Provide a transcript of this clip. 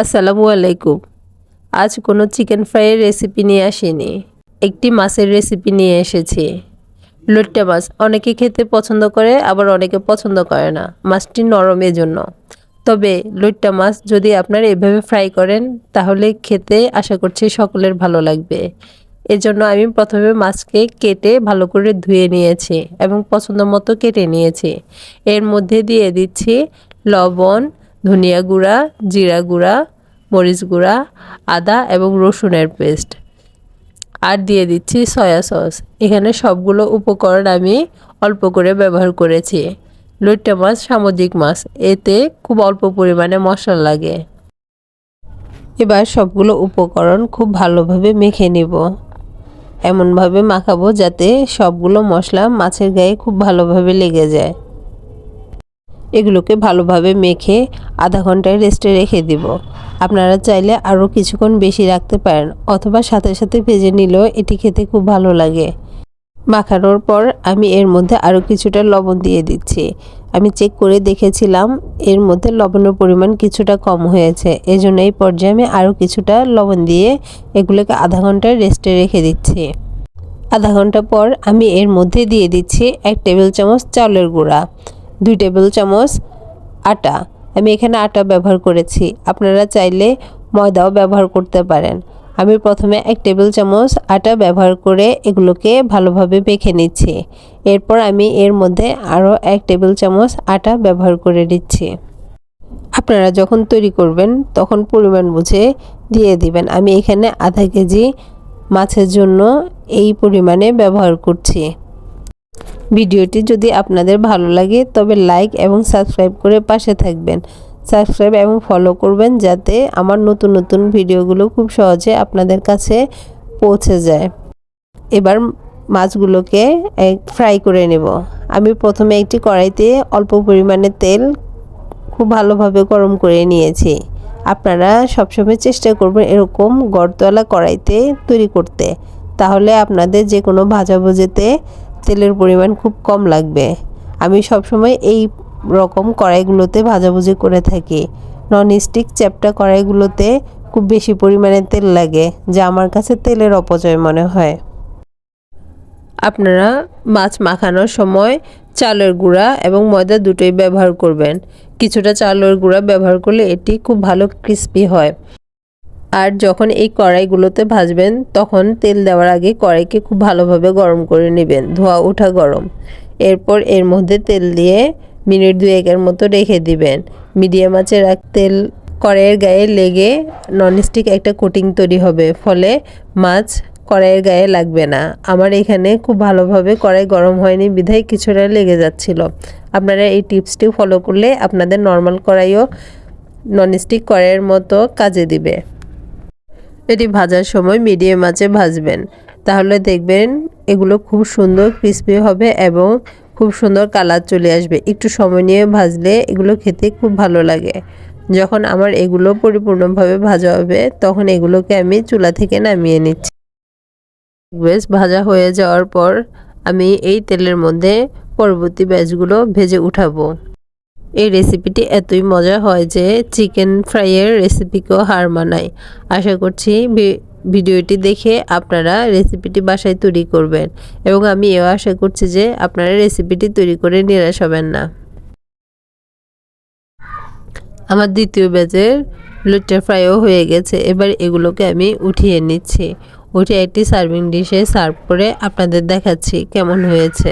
আসসালামু আলাইকুম। আজ কোনো চিকেন ফ্রাইয়ের রেসিপি নিয়ে আসিনি। একটি মাছের রেসিপি নিয়ে এসেছি। লুট্টা মাছ অনেকে খেতে পছন্দ করে, আবার অনেকে পছন্দ করে না। মাছটি নরম জন্য তবে লুট্টা মাছ যদি আপনারা এভাবে ফ্রাই করেন, তাহলে খেতে আশা করছি সকলের ভালো লাগবে। এজন্য আমি প্রথমে মাছকে কেটে ভালো করে ধুয়ে নিয়েছি এবং পছন্দ মতো কেটে নিয়েছি। এর মধ্যে দিয়ে দিচ্ছি লবণ ধনিয়া গুঁড়া, জিরা গুঁড়া, মরিচ গুঁড়া, আদা এবং রসুনের পেস্ট। আর দিয়ে দিচ্ছি সয়া সস। এখানে সবগুলো উপকরণ আমি অল্প করে ব্যবহার করেছি। লইট্টা মাছ, সামুদ্রিক মাছ, এতে খুব অল্প পরিমাণে মশলা লাগে। এবার সবগুলো উপকরণ খুব ভালোভাবে মেখে নিব। এমনভাবে মাখাবো যাতে সবগুলো মশলা মাছের গায়ে খুব ভালোভাবে লেগে যায়। এগুলোকে ভালোভাবে মেখে আধা ঘন্টায় রেস্টে রেখে দিব। আপনারা চাইলে আরও কিছুক্ষণ বেশি রাখতে পারেন অথবা সাথে সাথে ভেজে নিলেও এটি খেতে খুব ভালো লাগে। মাখানোর পর আমি এর মধ্যে আরও কিছুটা লবণ দিয়ে দিচ্ছি। আমি চেক করে দেখেছিলাম এর মধ্যে লবণের পরিমাণ কিছুটা কম হয়েছে। এজন্য এই পর্যায়ে আমি আরও কিছুটা লবণ দিয়ে এগুলোকে আধা ঘন্টায় রেস্টে রেখে দিচ্ছি। আধা ঘণ্টা পর আমি এর মধ্যে দিয়ে দিচ্ছি এক টেবিল চামচ চাউলের গুঁড়া। দুই টেবিল চামচ আটা। আমি এখানে আটা ব্যবহার করেছি। আপনারা চাইলে ময়দাও ব্যবহার করতে পারেন। আমি প্রথমে এক টেবিল চামচ আটা ব্যবহার করে এগুলোকে ভালোভাবে মেখে নিচ্ছি। এরপর আমি এর মধ্যে আরও এক টেবিল চামচ আটা ব্যবহার করে দিচ্ছি আপনারা যখন তৈরি করবেন, তখন পরিমাণ বুঝে দিয়ে দিবেন। আমি এখানে আধা কেজি মাছের জন্য এই পরিমাণে ব্যবহার করছি। ভিডিওটি যদি আপনাদের ভালো লাগে, তবে লাইক এবং সাবস্ক্রাইব করে পাশে থাকবেন। সাবস্ক্রাইব এবং ফলো করবেন যাতে আমার নতুন নতুন ভিডিওগুলো খুব সহজে আপনাদের কাছে পৌঁছে যায়। এবার মাছগুলোকে ফ্রাই করে নেব। আমি প্রথমে একটি কড়াইতে অল্প পরিমাণে তেল খুব ভালোভাবে গরম করে নিয়েছি। আপনারা সবসময় চেষ্টা করবেন এরকম গড়তলা কড়াইতে তৈরি করতে। তাহলে আপনাদের যে কোনো ভাজাভুজিতে তেলের পরিমাণ খুব কম লাগবে। আমি সবসময় এই রকম কড়াইগুলোতে ভাজাভুজি করে থাকি। নন স্টিক চ্যাপটা কড়াইগুলোতে খুব বেশি পরিমাণে তেল লাগে, যা আমার কাছে তেলের অপচয় মনে হয়। আপনারা মাছ মাখানোর সময় চালের গুঁড়া এবং ময়দা দুটোই ব্যবহার করবেন। কিছুটা চালের গুঁড়া ব্যবহার করলে এটি খুব ভালো ক্রিস্পি হয়। আর যখন এই কড়াইগুলোতে ভাজবেন, তখন তেল দেওয়ার আগে কড়াইকে খুব ভালোভাবে গরম করে নেবেন। ধোয়া ওঠা গরম। এরপর এর মধ্যে তেল দিয়ে মিনিট দুয়েকের মতো রেখে দিবেন। মিডিয়াম আঁচে রাখ তেল কড়াইয়ের গায়ে লেগে ননস্টিক একটা কোটিং তৈরি হবে, ফলে মাছ কড়াইয়ের গায়ে লাগবে না। আমার এখানে খুব ভালোভাবে কড়াই গরম হয়নি, বিধায় কিছুটা লেগে যাচ্ছিল। আপনারা এই টিপসটি ফলো করলে আপনাদের নর্মাল কড়াইও ননস্টিক কড়াইয়ের মতো কাজে দিবে। এটি ভাজার সময় মিডিয়াম আঁচে ভাজবেন, তাহলে দেখবেন এগুলো খুব সুন্দর ক্রিস্পি হবে এবং খুব সুন্দর কালার চলে আসবে। একটু সময় নিয়ে ভাজলে এগুলো খেতে খুব ভালো লাগে। যখন আমার এগুলো পরিপূর্ণভাবে ভাজা হবে, তখন এগুলোকে আমি চুলা থেকে নামিয়ে নিচ্ছি। বেশ, ভাজা হয়ে যাওয়ার পর আমি এই তেলের মধ্যে পরবর্তী ব্যাচগুলো ভেজে উঠাবো। এই রেসিপিটি এতই মজা হয় যে চিকেন ফ্রাইয়ের রেসিপিকেও হার মানায়। আশা করছি ভিডিওটি দেখে আপনারা রেসিপিটি বাসায় তৈরি করবেন এবং আমি এও আশা করছি যে আপনারা রেসিপিটি তৈরি করে নিরাশ হবেন না। আমার দ্বিতীয় ব্যাচের লুচা ফ্রাইও হয়ে গেছে। এবার এগুলোকে আমি উঠিয়ে নিচ্ছি। উঠে একটি সার্ভিং ডিশে সার্ভ করে আপনাদের দেখাচ্ছি কেমন হয়েছে।